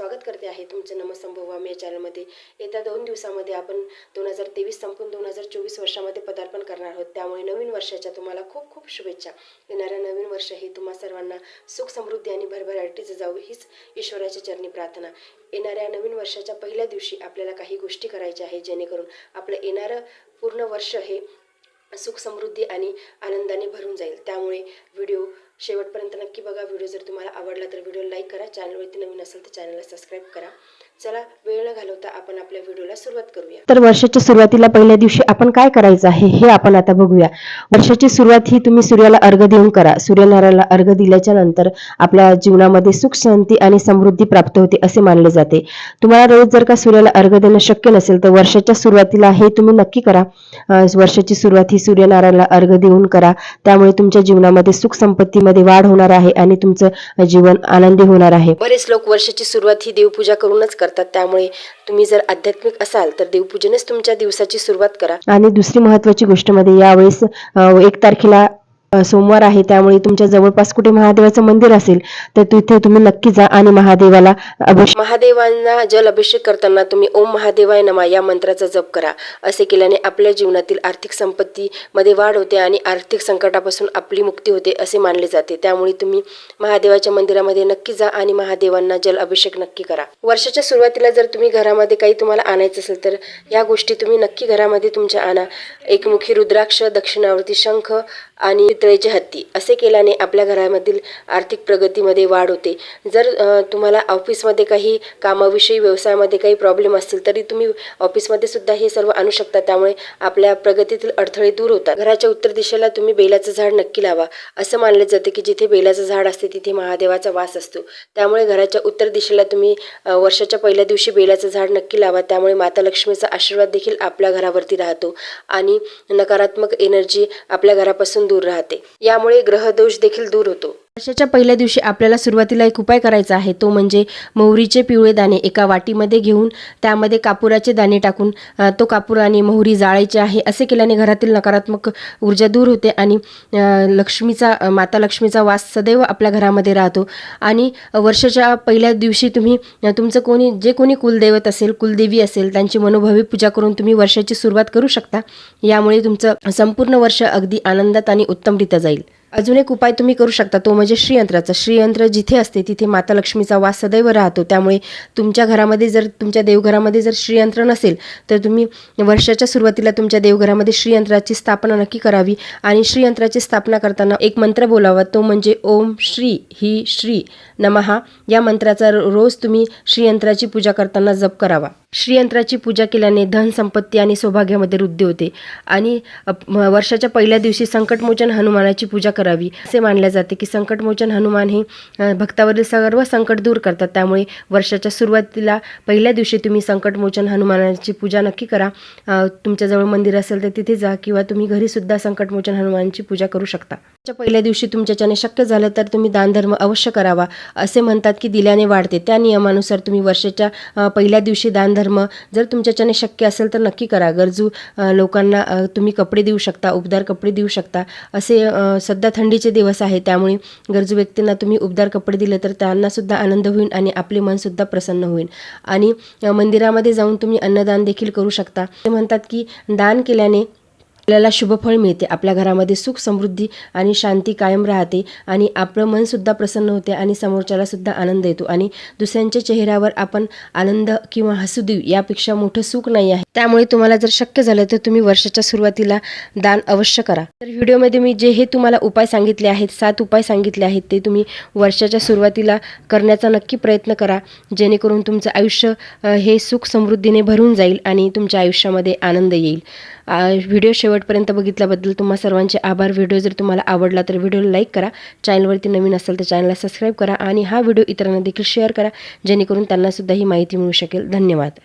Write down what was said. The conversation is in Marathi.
स्वागत करते आहे तुमचं नमसंभवाम या चॅनलमध्ये येत्या दोन दिवसामध्ये आपण दोन हजार तेवीस संपून दोन हजार चोवीस वर्षामध्ये पदार्पण करणार आहोत. त्यामुळे नवीन वर्षाच्या तुम्हाला खूप खूप शुभेच्छा. येणाऱ्या नवीन वर्ष हे तुम्हा सर्वांना सुख समृद्धी आणि भरभराटीचं जाऊ हीच ईश्वराच्या चरणी प्रार्थना. येणाऱ्या नवीन वर्षाच्या पहिल्या दिवशी आपल्याला काही गोष्टी करायच्या आहे जेणेकरून आपलं येणारं पूर्ण वर्ष हे सुख समृद्धी आणि आनंदाने भरून जाईल. त्यामुळे व्हिडिओ शेवटपर्यंत नक्की बघा. व्हिडिओ जर तुम्हाला आवडला तर व्हिडिओ लाईक करा. चॅनलवरती नवीन असेल तर चॅनलला सबस्क्राईब करा. चला वेळ न घालवता आपण आपल्या व्हिडिओला सुरुवात करूया. तर वर्षाच्या सुरुवातीला पहिल्या दिवशी आपण काय करायचं आहे हे आपण आता बघूया. वर्षाची सुरुवात ही तुम्ही सूर्याला अर्घ देऊन करा. सूर्यनारायणाला अर्घ दिल्याच्या नंतर आपल्या जीवनामध्ये सुख शांती आणि समृद्धी प्राप्त होते असे मानले जाते. तुम्हाला रोज जर का सूर्याला अर्घ देणं शक्य नसेल तर वर्षाच्या सुरुवातीला हे तुम्ही नक्की करा. वर्षाची सुरुवात ही सूर्यनारायणाला अर्घ देऊन करा. त्यामुळे तुमच्या जीवनामध्ये सुख संपत्तीमध्ये वाढ होणार आहे आणि तुमचं जीवन आनंदी होणार आहे. बरेच लोक वर्षाची सुरुवात ही देवपूजा करूनच करतात. त्यामुळे तुम्ही जर आध्यात्मिक असाल तर देवपूजनेच तुमच्या दिवसाची सुरुवात करा. आणि दुसरी महत्वाची गोष्टमध्ये यावेळेस एक तारखेला सोमवार आहे. त्यामुळे तुमच्या जवळपास कुठे महादेवाचं मंदिर असेल तर तिथे तुम्ही नक्की जा आणि महादेवाला अभिषेक महादेवांना जल अभिषेक करताना तुम्ही ओम महादेवाय नमा या मंत्राचा जप करा. असे केल्याने आपल्या जीवनातील आर्थिक संपत्तीमध्ये वाढ होते आणि आर्थिक संकटापासून आपली मुक्ती होते असे मानले जाते. त्यामुळे तुम्ही महादेवाच्या मंदिरामध्ये नक्की जा आणि महादेवांना जल अभिषेक नक्की करा. वर्षाच्या सुरुवातीला जर तुम्ही घरामध्ये काही तुम्हाला आणायचं असेल तर या गोष्टी तुम्ही नक्की घरामध्ये तुमच्या आणा. एकमुखी रुद्राक्ष दक्षिणावर्ती शंख आणि पितळेचे हत्ती. असे केल्याने आपल्या घरामधील आर्थिक प्रगतीमध्ये वाढ होते. जर तुम्हाला ऑफिसमध्ये काही कामाविषयी व्यवसायामध्ये काही प्रॉब्लेम असतील तरी तुम्ही ऑफिसमध्ये सुद्धा हे सर्व आणू शकता. त्यामुळे आपल्या प्रगतीतील अडथळे दूर होतात. घराच्या उत्तर दिशेला तुम्ही बेलाचं झाड नक्की लावा. असं मानले जाते की जिथे बेलाचं झाड असते तिथे महादेवाचा वास असतो. त्यामुळे घराच्या उत्तर दिशेला तुम्ही वर्षाच्या पहिल्या दिवशी बेलाचं झाड नक्की लावा. त्यामुळे माता लक्ष्मीचा आशीर्वाद देखील आपल्या घरावरती राहतो. आणि नकारात्मक एनर्जी आपल्या घरापासून दूर राहते. यामुळे ग्रहदोष देखील दूर होतो. वर्षाच्या पहिल्या दिवशी आपल्याला सुरुवातीला एक उपाय करायचा आहे. तो म्हणजे मोहरीचे पिवळे दाणे एका वाटीमध्ये घेऊन त्यामध्ये कापुराचे दाणे टाकून तो कापूर आणि मोहरी जाळायचे आहे. असे केल्याने घरातील नकारात्मक ऊर्जा दूर होते आणि लक्ष्मीचा माता लक्ष्मीचा वास सदैव आपल्या घरामध्ये राहतो. आणि वर्षाच्या पहिल्या दिवशी तुम्ही तुमचं कोणी जे कोणी कुलदैवत असेल कुलदेवी असेल त्यांची मनोभावी पूजा करून तुम्ही वर्षाची सुरुवात करू शकता. यामुळे तुमचं संपूर्ण वर्ष अगदी आनंदात आणि उत्तमरित्या जाईल. अजून एक उपाय तुम्ही करू शकता. तो म्हणजे श्रीयंत्राचा. श्रीयंत्र जिथे असते तिथे माता लक्ष्मीचा वास सदैव राहतो. त्यामुळे तुमच्या घरामध्ये जर तुमच्या देवघरामध्ये जर श्रीयंत्र नसेल तर तुम्ही वर्षाच्या सुरुवातीला तुमच्या देवघरामध्ये श्रीयंत्राची स्थापना नक्की करावी. आणि श्रीयंत्राची स्थापना करताना एक मंत्र बोलावा. तो म्हणजे ओम श्री ही श्री नमहा या मंत्राचा रोज तुम्ही श्रीयंत्राची पूजा करताना जप करावा. श्रीयंत्राची पूजा केल्याने धन संपत्ती आणि सौभाग्यामध्ये वृद्धी होते. आणि वर्षाच्या पहिल्या दिवशी संकटमोचन हनुमानाची पूजा करावी. असे मानले जाते की संकटमोचन हनुमान हे भक्तावरील सर्व संकट दूर करतात. त्यामुळे वर्षाच्या सुरुवातीला पहिल्या दिवशी तुम्ही संकटमोचन हनुमानाची पूजा नक्की करा. तुमच्याजवळ मंदिर असेल तर तिथे जा किंवा तुम्ही घरी सुद्धा संकटमोचन हनुमानची पूजा करू शकता. पहिल्या दिवशी तुमच्याच्याने शक्य झालं तर तुम्ही दानधर्म अवश्य करावा असे म्हणतात की दिल्याने वाढते. त्या नियमानुसार तुम्ही वर्षाच्या पहिल्या दिवशी दानधर्म जर तुमच्याच्याने शक्य असेल तर नक्की करा. गरजू लोकांना तुम्ही कपडे देऊ शकता उबदार कपडे देऊ शकता. असे सध्या थंडीचे दिवस आहे त्यामुळे गरजू व्यक्तींना तुम्ही उबदार कपडे दिले तर त्यांनासुद्धा आनंद होईल आणि आपले मनसुद्धा प्रसन्न होईल. आणि मंदिरामध्ये जाऊन तुम्ही अन्नदान देखील करू शकता. ते म्हणतात की दान केल्याने आपल्याला शुभफळ मिळते. आपल्या घरामध्ये सुख समृद्धी आणि शांती कायम राहते आणि आपलं मन सुद्धा प्रसन्न होते आणि समोरच्याला सुद्धा आनंद येतो. आणि दुसऱ्यांच्या चेहऱ्यावर आपण आनंद किंवा हसू देऊ यापेक्षा मोठं सुख नाही आहे. त्यामुळे तुम्हाला जर शक्य झालं तर तुम्ही वर्षाच्या सुरुवातीला दान अवश्य करा. तर व्हिडिओमध्ये मी जे हे तुम्हाला उपाय सांगितले आहेत सात उपाय सांगितले आहेत ते तुम्ही वर्षाच्या सुरुवातीला करण्याचा नक्की प्रयत्न करा. जेणेकरून तुमचं आयुष्य हे सुख समृद्धीने भरून जाईल आणि तुमच्या आयुष्यामध्ये आनंद येईल. व्हिडिओ शेवटपर्यंत बघितल्याबद्दल तुम्हा सर्वांचे आभार. व्हिडिओ जर तुम्हाला आवडला तर व्हिडिओला लाईक करा. चॅनलवरती नवीन असेल तर चॅनलला सबस्क्राईब करा आणि हा व्हिडिओ इतरांना देखील शेअर करा जेणेकरून त्यांनासुद्धा ही माहिती मिळू शकेल. धन्यवाद.